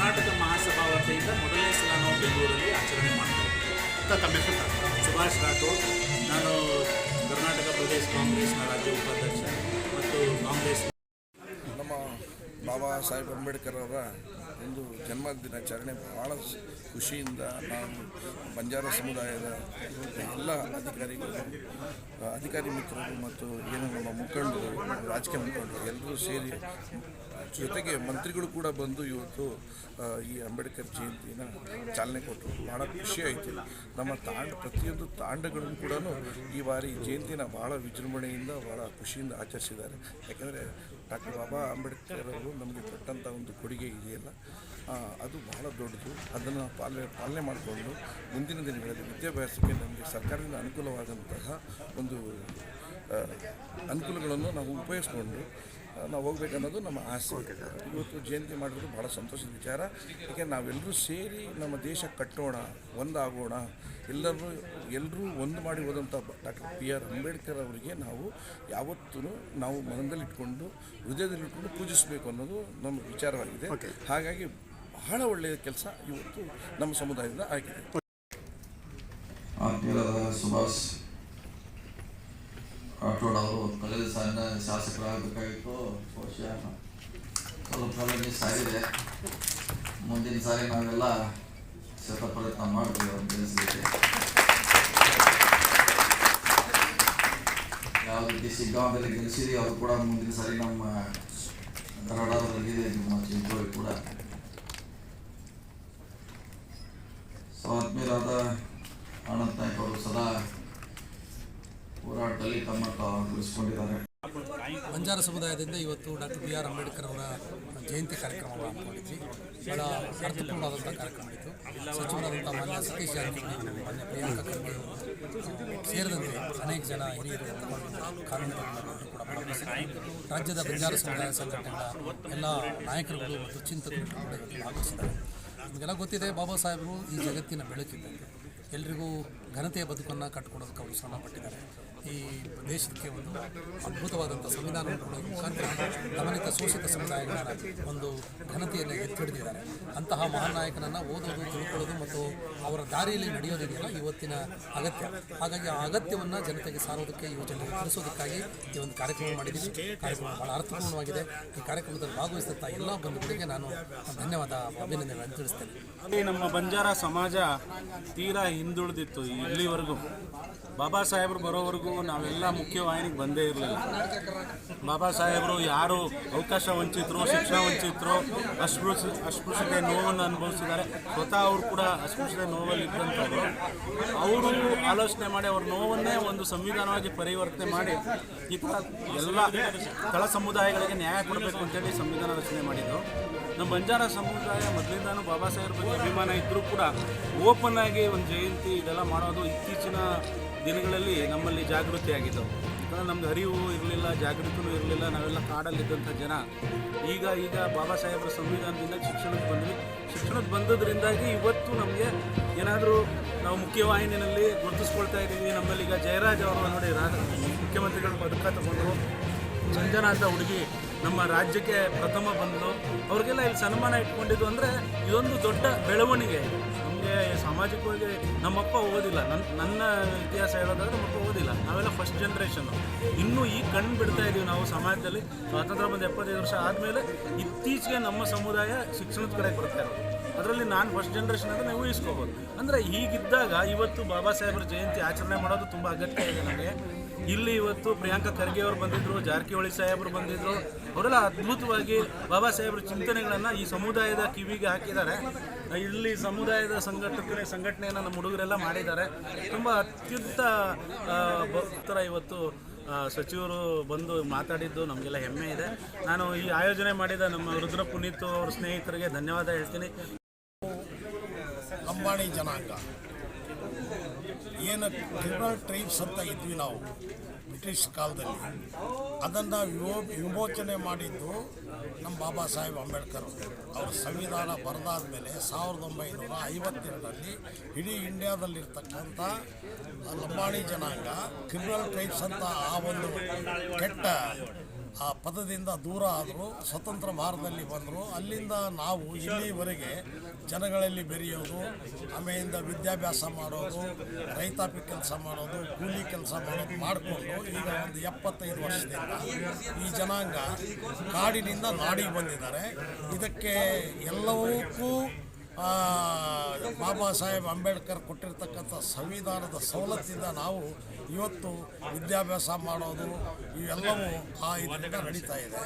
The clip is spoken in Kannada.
ಕರ್ನಾಟಕ ಮಹಾಸಭಾ ವತಿಯಿಂದ ಮೊದಲನೇ ಸಲ ನಾವು ಬೆಂಗಳೂರಲ್ಲಿ ಆಚರಣೆ ಮಾಡ್ತಾ ಅಂತ ತಮ್ಮ ಹೆಸರು ಸುಭಾಷ್ ರಾಠೋಡ್. ನಾನು ಕರ್ನಾಟಕ ಪ್ರದೇಶ ಕಾಂಗ್ರೆಸ್ನ ರಾಜ್ಯ ಉಪಾಧ್ಯಕ್ಷ ಮತ್ತು ಕಾಂಗ್ರೆಸ್ ನಮ್ಮ ಬಾಬಾ ಸಾಹೇಬ್ ಅಂಬೇಡ್ಕರ್ ಅವರ ಒಂದು ಜನ್ಮ ದಿನಾಚರಣೆ ಭಾಳ ಖುಷಿಯಿಂದ ನಾವು ಬಂಜಾರ ಸಮುದಾಯದ ಎಲ್ಲ ಅಧಿಕಾರಿಗಳು ಅಧಿಕಾರಿ ಮಿತ್ರರು ಮತ್ತು ಏನು ನಮ್ಮ ಮುಖಂಡರು ರಾಜಕೀಯ ಮುಖಂಡರು ಎಲ್ಲರೂ ಸೇರಿ ಜೊತೆಗೆ ಮಂತ್ರಿಗಳು ಕೂಡ ಬಂದು ಇವತ್ತು ಈ ಅಂಬೇಡ್ಕರ್ ಜಯಂತಿನ ಚಾಲನೆ ಕೊಟ್ಟರು. ಭಾಳ ಖುಷಿ ಆಯಿತು. ನಮ್ಮ ತಾಂಡ, ಪ್ರತಿಯೊಂದು ತಾಂಡಗಳನ್ನು ಕೂಡ ಈ ಬಾರಿ ಜಯಂತಿನ ಭಾಳ ವಿಜೃಂಭಣೆಯಿಂದ ಭಾಳ ಖುಷಿಯಿಂದ ಆಚರಿಸಿದ್ದಾರೆ. ಯಾಕೆಂದರೆ ಡಾಕ್ಟರ್ ಬಾಬಾ ಅಂಬೇಡ್ಕರ್ ಅವರು ನಮಗೆ ಕೊಟ್ಟಂಥ ಒಂದು ಕೊಡುಗೆ ಇದೆಯಲ್ಲ ಅದು ಬಹಳ ದೊಡ್ಡದು. ಅದನ್ನು ಪಾಲನೆ ಪಾಲನೆ ಮಾಡಿಕೊಂಡು ಮುಂದಿನ ದಿನಗಳಲ್ಲಿ ವಿದ್ಯಾಭ್ಯಾಸಕ್ಕೆ ನಮಗೆ ಸರ್ಕಾರದಿಂದ ಅನುಕೂಲವಾದಂತಹ ಒಂದು ಅನುಕೂಲಗಳನ್ನು ನಾವು ಉಪಯೋಗಿಸ್ಕೊಂಡು ನಾವು ಹೋಗ್ಬೇಕನ್ನೋದು ನಮ್ಮ ಆಸೆ. ಇವತ್ತು ಜಯಂತಿ ಮಾಡಿರೋದು ಭಾಳ ಸಂತೋಷದ ವಿಚಾರ. ಯಾಕೆ ನಾವೆಲ್ಲರೂ ಸೇರಿ ನಮ್ಮ ದೇಶ ಕಟ್ಟೋಣ ಒಂದಾಗೋಣ ಎಲ್ಲರೂ ಎಲ್ಲರೂ ಒಂದು ಮಾಡಿ ಹೋದಂಥ ಡಾಕ್ಟರ್ ಬಿ ಆರ್ ಅಂಬೇಡ್ಕರ್ ಅವರಿಗೆ ನಾವು ಯಾವತ್ತೂ ನಾವು ಮನದಲ್ಲಿಟ್ಕೊಂಡು ಹೃದಯದಲ್ಲಿಟ್ಕೊಂಡು ಪೂಜಿಸಬೇಕು ಅನ್ನೋದು ನಮ್ಮ ವಿಚಾರವಾಗಿದೆ. ಹಾಗಾಗಿ ಬಹಳ ಒಳ್ಳೆಯ ಕೆಲಸ ಇವತ್ತು ನಮ್ಮ ಸಮುದಾಯದಿಂದ ಆಗಿದೆ. ಸುಭಾಷ್ ರಾಠೋಡ್ ಅವರು ಕಳೆದ ಸಾಲಿನ ಶಾಸಕರಾಗಬೇಕಾಗಿತ್ತು. ಬಹುಶಃ ಸ್ವಲ್ಪ ಕಾಲ ಮಿಸ್ ಆಗಿದೆ ಮುಂದಿನ ಸಾರಿ ನಾವೆಲ್ಲ ಶತ ಪ್ರಯತ್ನ ಮಾಡ್ತೀವಿ ಅಂತ ಗೆಲ್ಲಿಸಲಿಕ್ಕೆ ಯಾವ ರೀತಿ ಶಿಗ್ಗಾಂವದಲ್ಲಿ ಗೆಲ್ಲಿಸಿದ್ವಿ ಅವರು ಕೂಡ ಮುಂದಿನ ಸಾರಿ ನಮ್ಮ ಹೋರಾಟದಲ್ಲಿ ತಮ್ಮ ತಾವು ಬಂಜಾರ ಸಮುದಾಯದಿಂದ ಇವತ್ತು ಡಾಕ್ಟರ್ ಬಿ ಆರ್ ಅಂಬೇಡ್ಕರ್ ಅವರ ಜಯಂತಿ ಕಾರ್ಯಕ್ರಮವನ್ನು ಹಮ್ಮಿಕೊಂಡಿದ್ವಿ. ಬಹಳ ಅರ್ಥಪೂರ್ಣವಾದಂಥ ಕಾರ್ಯಕ್ರಮ ಇತ್ತು. ಸಚಿವರಾದಂಥ ಮಾನ್ಯ ಸತೀಶ್ ಮಾನ್ಯ ಪ್ರಿಯಾಂಕಾ ಸೇರಿದಂತೆ ಅನೇಕ ಜನ ಹಿರಿಯರು ಕಾನೂನು ಕೂಡ ರಾಜ್ಯದ ಬಂಜಾರ ಸಮುದಾಯ ಸಂಘಟನೆಗಳ ಎಲ್ಲ ನಾಯಕರುಗಳು ಮತ್ತು ಚಿಂತಕರು ಭಾಗವಹಿಸಿದ್ದಾರೆ. ನಿಮಗೆಲ್ಲ ಗೊತ್ತಿದೆ, ಬಾಬಾ ಸಾಹೇಬರು ಈ ಜಗತ್ತಿನ ಬೆಳಕಿದ್ದಾರೆ ಎಲ್ರಿಗೂ ಘನತೆಯ ಬದುಕನ್ನು ಕಟ್ಟಿಕೊಡೋದಕ್ಕೆ ಅವರು ಶ್ರಮ ಪಟ್ಟಿದ್ದಾರೆ ಈ ದೇಶಕ್ಕೆ ಒಂದು ಅದ್ಭುತವಾದಂಥ ಸಂವಿಧಾನವನ್ನು ಕೊಡೋದ್ರ ಮುಖಾಂತರ ಗಮನಿತ ಶೋಷಿತ ಸಮುದಾಯಗಳ ಒಂದು ಘನತೆಯನ್ನು ಎತ್ತಿಡಿದಿದ್ದಾರೆ ಅಂತಹ ಮಹಾನ್ ನಾಯಕನನ್ನು ಓದೋದು, ತಿಳ್ಕೊಳ್ಳೋದು ಮತ್ತು ಅವರ ದಾರಿಯಲ್ಲಿ ನಡೆಯೋದಿದೆಯಲ್ಲ ಇವತ್ತಿನ ಅಗತ್ಯ. ಹಾಗಾಗಿ ಆ ಅಗತ್ಯವನ್ನು ಜನತೆಗೆ ಸಾರೋದಕ್ಕೆ ಯುವ ತಿಳಿಸೋದಕ್ಕಾಗಿ ಈ ಒಂದು ಕಾರ್ಯಕ್ರಮ ಮಾಡಿದ್ದೀವಿ. ಕಾರ್ಯಕ್ರಮ ಬಹಳ ಅರ್ಥಪೂರ್ಣವಾಗಿದೆ. ಈ ಕಾರ್ಯಕ್ರಮದಲ್ಲಿ ಭಾಗವಹಿಸಿದಂಥ ಎಲ್ಲ ಬಂಧುಗಳಿಗೆ ನಾನು ಧನ್ಯವಾದ, ಅಭಿನಂದನೆಗಳನ್ನು ತಿಳಿಸ್ತೇನೆ. ನಮ್ಮ ಬಂಜಾರ ಸಮಾಜ ತೀರಾ ಹಿಂದುಳಿದಿತ್ತು ಇಲ್ಲಿವರೆಗೂ. ಬಾಬಾ ಸಾಹೇಬರು ಬರೋವರೆಗೂ ನಾವೆಲ್ಲ ಮುಖ್ಯವಾಹಿನಿಗೆ ಬಂದೇ ಇರಲಿಲ್ಲ. ಬಾಬಾ ಸಾಹೇಬರು ಯಾರು ಅವಕಾಶ ವಂಚಿತರು, ಶಿಕ್ಷಣ ವಂಚಿತರು ಅಸ್ಪೃಶ್ಯ ಅಸ್ಪೃಶ್ಯತೆ ನೋವನ್ನು ಅನುಭವಿಸಿದ್ದಾರೆ. ಸ್ವತಃ ಅವರು ಕೂಡ ಅಸ್ಪೃಶ್ಯತೆ ನೋವಲ್ಲಿ ಇದ್ದಂಥವ್ರು. ಅವರು ಆಲೋಚನೆ ಮಾಡಿ ಅವ್ರ ನೋವನ್ನೇ ಒಂದು ಸಂವಿಧಾನವಾಗಿ ಪರಿವರ್ತನೆ ಮಾಡಿ ಈ ಥರ ಎಲ್ಲ ತಳ ಸಮುದಾಯಗಳಿಗೆ ನ್ಯಾಯ ಕೊಡಬೇಕು ಅಂತೇಳಿ ಸಂವಿಧಾನ ರಚನೆ ಮಾಡಿದ್ರು ನಮ್ಮ ಬಂಜಾರ ಸಮುದಾಯ ಮೊದಲಿಂದಾನು ಬಾಬಾ ಸಾಹೇಬ್ರ ಬಗ್ಗೆ ಅಭಿಮಾನ ಇದ್ದರೂ ಕೂಡ ಓಪನ್ ಆಗಿ ಒಂದು ಜಯಂತಿ ಇದೆಲ್ಲ ಮಾಡೋದು ಇತ್ತೀಚಿನ ದಿನಗಳಲ್ಲಿ ನಮ್ಮಲ್ಲಿ ಜಾಗೃತಿ ಆಗಿದ್ದವು. ಯಾಕಂದ್ರೆ ನಮ್ಗೆ ಅರಿವು ಇರಲಿಲ್ಲ, ಜಾಗೃತಿನೂ ಇರಲಿಲ್ಲ, ನಾವೆಲ್ಲ ಕಾಡಲ್ಲಿದ್ದಂಥ ಜನ. ಈಗ ಈಗ ಬಾಬಾ ಸಾಹೇಬ್ರ ಸಂವಿಧಾನದಿಂದ ಶಿಕ್ಷಣಕ್ಕೆ ಬಂದ್ವಿ. ಶಿಕ್ಷಣಕ್ಕೆ ಬಂದದ್ರಿಂದಾಗಿ ಇವತ್ತು ನಮಗೆ ಏನಾದರೂ ನಾವು ಮುಖ್ಯವಾಹಿನಿಯಲ್ಲಿ ಗುರುತಿಸ್ಕೊಳ್ತಾ ಇದ್ದೀವಿ. ನಮ್ಮಲ್ಲಿ ಈಗ ಜಯರಾಜ್ ಅವರು ನೋಡಿ ರಾಜ ಮುಖ್ಯಮಂತ್ರಿಗಳು ಪದಕ ತಗೊಂಡ್ರು. ಸಂಜನಾ ಅಂತ ಹುಡುಗಿ ನಮ್ಮ ರಾಜ್ಯಕ್ಕೆ ಪ್ರಥಮ ಬಂದು ಅವ್ರಿಗೆಲ್ಲ ಇಲ್ಲಿ ಸನ್ಮಾನ ಇಟ್ಕೊಂಡಿದ್ದು ಅಂದರೆ ಇದೊಂದು ದೊಡ್ಡ ಬೆಳವಣಿಗೆ. ನಮಗೆ ಸಾಮಾಜಿಕವಾಗಿ ನಮ್ಮಪ್ಪ ಓದಿಲ್ಲ. ನನ್ನ ನನ್ನ ಇತಿಹಾಸ ಹೇಳೋದಾದ್ರೆ ನಮ್ಮಪ್ಪ ಓದಿಲ್ಲ. ನಾವೆಲ್ಲ ಫಸ್ಟ್ ಜನ್ರೇಷನ್ನು ಇನ್ನೂ ಈ ಕಣ್ಣು ಬಿಡ್ತಾ ಇದ್ದೀವಿ ನಾವು ಸಮಾಜದಲ್ಲಿ. ಸ್ವಾತಂತ್ರ್ಯ ಬಂದು ಎಪ್ಪತ್ತೈದು ವರ್ಷ ಆದಮೇಲೆ ಇತ್ತೀಚೆಗೆ ನಮ್ಮ ಸಮುದಾಯ ಶಿಕ್ಷಣದ ಕಡೆ ಬರ್ತಾ ಅದರಲ್ಲಿ ನಾನು ಫಸ್ಟ್ ಜನ್ರೇಷನ್ ಅಂದರೆ ನೀವು ಊಹಿಸ್ಕೋಬೋದು. ಅಂದರೆ ಹೀಗಿದ್ದಾಗ ಇವತ್ತು ಬಾಬಾ ಸಾಹೇಬ್ರ ಜಯಂತಿ ಆಚರಣೆ ಮಾಡೋದು ತುಂಬ ಅಗತ್ಯ ಇದೆ ನಮಗೆ. ಇಲ್ಲಿ ಇವತ್ತು ಪ್ರಿಯಾಂಕಾ ಖರ್ಗೆ ಅವರು ಬಂದಿದ್ದರು ಜಾರಕಿಹೊಳಿ ಸಾಹೇಬರು ಬಂದಿದ್ರು ಅವರೆಲ್ಲ ಅದ್ಭುತವಾಗಿ ಬಾಬಾ ಸಾಹೇಬ್ರ ಚಿಂತನೆಗಳನ್ನು ಈ ಸಮುದಾಯದ ಕಿವಿಗೆ ಹಾಕಿದ್ದಾರೆ. ಇಲ್ಲಿ ಸಮುದಾಯದ ಸಂಘಟಕನೇ ಸಂಘಟನೆಯನ್ನು ನಮ್ಮ ಹುಡುಗರೆಲ್ಲ ಮಾಡಿದ್ದಾರೆ. ತುಂಬ ಅತ್ಯಂತ ಭಕ್ತರ ಇವತ್ತು ಸಚಿವರು ಬಂದು ಮಾತಾಡಿದ್ದು ನಮಗೆಲ್ಲ ಹೆಮ್ಮೆ ಇದೆ. ನಾನು ಈ ಆಯೋಜನೆ ಮಾಡಿದ ನಮ್ಮ ರುದ್ರ ಪುನೀತ್ ಅವ್ರ ಸ್ನೇಹಿತರಿಗೆ ಧನ್ಯವಾದ ಹೇಳ್ತೀನಿ. ಅಂಬಾಣಿ ಜನಾಂಗ. ಏನು ಟ್ರಿಬಲ್ ಟ್ರೈಬ್ಸ್ ಅಂತ ಇದ್ವಿ ನಾವು, ಬ್ರಿಟಿಷ್ ಕಾಲದಲ್ಲಿ. ಅದನ್ನು ವಿಮೋ ವಿಮೋಚನೆ ಮಾಡಿದ್ದು ನಮ್ಮ ಬಾಬಾ ಸಾಹೇಬ್ ಅಂಬೇಡ್ಕರ್ ಅವರು. ಸಂವಿಧಾನ ಬರೆದಾದ ಮೇಲೆ ಸಾವಿರದ ಒಂಬೈನೂರ ಐವತ್ತೆರಡರಲ್ಲಿ ಇಡೀ ಇಂಡಿಯಾದಲ್ಲಿರ್ತಕ್ಕಂಥ ಲಂಬಾಣಿ ಜನಾಂಗ ಕ್ರಿಮಿನಲ್ ಟ್ರೈಬ್ಸ್ ಅಂತ ಆ ಒಂದು ಕೆಟ್ಟ ಆ ಪದದಿಂದ ದೂರ ಆದರು, ಸ್ವತಂತ್ರ ಭಾರತದಲ್ಲಿ ಬಂದರು. ಅಲ್ಲಿಂದ ನಾವು ಇಲ್ಲಿವರೆಗೆ ಜನಗಳಲ್ಲಿ ಬೆರೆಯೋದು ಆಮೇಲಿಂದ ವಿದ್ಯಾಭ್ಯಾಸ ಮಾಡೋದು ರೈತಾಪಿ ಕೆಲಸ ಮಾಡೋದು, ಕೂಲಿ ಕೆಲಸ ಮಾಡೋದು ಮಾಡಿಕೊಂಡು ಈಗ ಒಂದು ಎಪ್ಪತ್ತೈದು ವರ್ಷದಿಂದ ಈ ಜನಾಂಗ ಕಾಡಿನಿಂದ ನಾಡಿಗೆ ಬಂದಿದ್ದಾರೆ. ಇದಕ್ಕೆ ಎಲ್ಲವಕ್ಕೂ ಬಾಬಾ ಸಾಹೇಬ್ ಅಂಬೇಡ್ಕರ್ ಕೊಟ್ಟಿರ್ತಕ್ಕಂಥ ಸಂವಿಧಾನದ ಸವಲತ್ತಿಂದ ನಾವು ಇವತ್ತು ವಿದ್ಯಾಭ್ಯಾಸ ಮಾಡೋದು ಇವೆಲ್ಲವೂ ಆ ಇದರಿಂದ ನಡೀತಾ ಇದೆ.